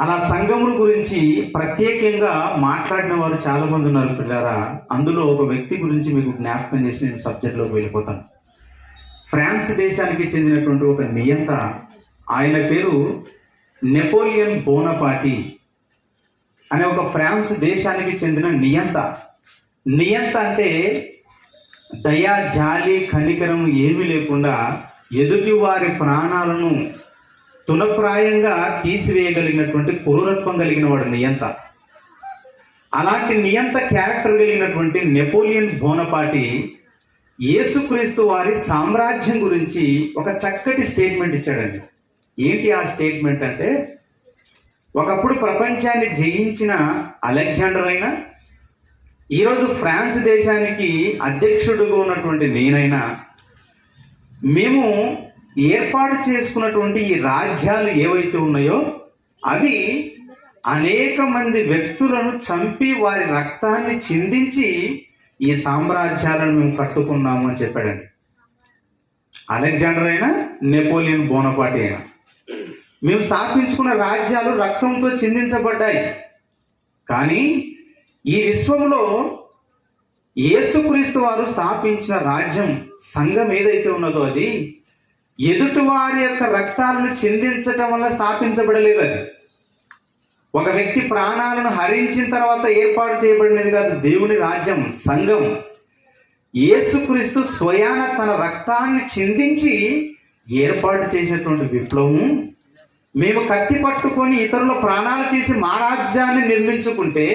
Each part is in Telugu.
అలా సంఘముల గురించి ప్రత్యేకంగా మాట్లాడిన వారు చాలా మంది ఉన్నారు పిల్లారా. అందులో ఒక వ్యక్తి గురించి మీకు జ్ఞాపకం చేసి నేను సబ్జెక్ట్లోకి వెళ్ళిపోతాను. ఫ్రాన్స్ దేశానికి చెందినటువంటి ఒక నియంత ఆయన పేరు నెపోలియన్ బోనపాటి అనే ఒక ఫ్రాన్స్ దేశానికి చెందిన నియంత. నియంత అంటే దయా జాలి కనికరం ఏమీ లేకుండా ఎదుటి వారి ప్రాణాలను తునప్రాయంగా తీసివేయగలిగినటువంటి క్రూరత్వం కలిగిన వాడు నియంత. అలాంటి నియంత క్యారెక్టర్ కలిగినటువంటి నెపోలియన్ బోనపాటి యేసుక్రీస్తు వారి సామ్రాజ్యం గురించి ఒక చక్కటి స్టేట్మెంట్ ఇచ్చాడండి. ఏంటి ఆ స్టేట్మెంట్ అంటే ఒకప్పుడు ప్రపంచాన్ని జయించిన అలెగ్జాండర్ అయినా ఈరోజు ఫ్రాన్స్ దేశానికి అధ్యక్షుడుగా ఉన్నటువంటి నేనైనా మేము ఏర్పాటు చేసుకున్నటువంటి ఈ రాజ్యాలు ఏవైతే ఉన్నాయో అవి అనేక మంది వ్యక్తులను చంపి వారి రక్తాన్ని చిందించి ఈ సామ్రాజ్యాలను మేము కట్టుకున్నాము అని చెప్పాడండి. అలెగ్జాండర్ అయినా నెపోలియన్ బోనపాటి అయినా. మేము స్థాపించుకున్న రాజ్యాలు రక్తంతో చిందించబడ్డాయి. కానీ ఈ విశ్వంలో యేసుక్రీస్తు వారు స్థాపించిన రాజ్యం సంఘం ఏదైతే ఉన్నదో అది ఎదుటివారి యొక్క రక్తాలను చిందించటం వల్ల స్థాపించబడలేదు అది. ఒక వ్యక్తి ప్రాణాలను హరించిన తర్వాత ఏర్పాటు చేయబడినది కాదు దేవుని రాజ్యం సంఘం. యేసుక్రీస్తు స్వయాన తన రక్తాన్ని చిందించి ఏర్పాటు చేసినటువంటి విప్లవం మేము కత్తి పట్టుకొని ఇతరుల ప్రాణాలు తీసి మా రాజ్యాన్ని నిర్మించుకుంటే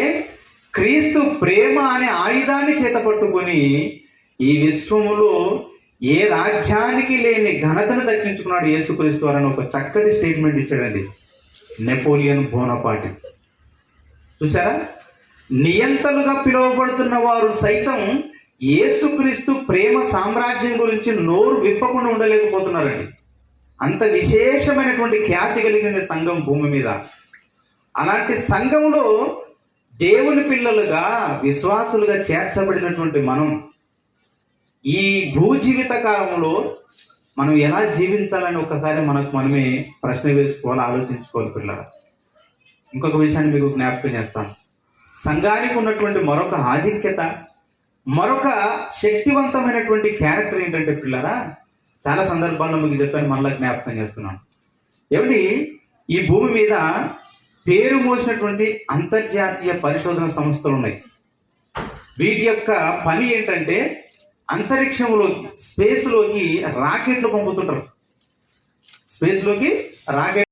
క్రీస్తు ప్రేమ అనే ఆయుధాన్ని చేత పట్టుకొని ఈ విశ్వములో ఏ రాజ్యానికి లేని ఘనతను దక్కించుకున్నాడు యేసుక్రీస్తు వారని ఒక చక్కటి స్టేట్మెంట్ ఇచ్చాడండి. Napoleon Bonaparte. చూసారా నియంతలుగా పిలువబడుతున్న వారు సైతం యేసుక్రీస్తు ప్రేమ సామ్రాజ్యం గురించి నోరు విప్పకుండా ఉండలేకపోతున్నారండి. అంత విశేషమైనటువంటి ఖ్యాతి కలిగిన సంఘం భూమి మీద. అలాంటి సంఘంలో దేవుని పిల్లలుగా విశ్వాసులుగా చేర్చబడినటువంటి మనం ఈ భూ జీవిత కాలంలో మనం ఎలా జీవించాలని ఒకసారి మనకు మనమే ప్రశ్న వేసుకోవాలి ఆలోచించుకోవాలి పిల్లలు. ఇంకొక విషయాన్ని మీకు జ్ఞాపకం చేస్తాను. సంఘానికి ఉన్నటువంటి మరొక ఆధిక్యత మరొక శక్తివంతమైనటువంటి క్యారెక్టర్ ఏంటంటే పిల్లరా చాలా సందర్భాల్లో మీకు చెప్పాను మళ్ళీ జ్ఞాపకం చేస్తున్నాను. ఏమిటి ఈ భూమి మీద పేరు మోసినటువంటి అంతర్జాతీయ పరిశోధన సంస్థలు ఉన్నాయి. వీటి యొక్క పని ఏంటంటే అంతరిక్షంలోకి స్పేస్లోకి రాకెట్లు పంపుతుంటారు. స్పేస్లోకి రాకెట్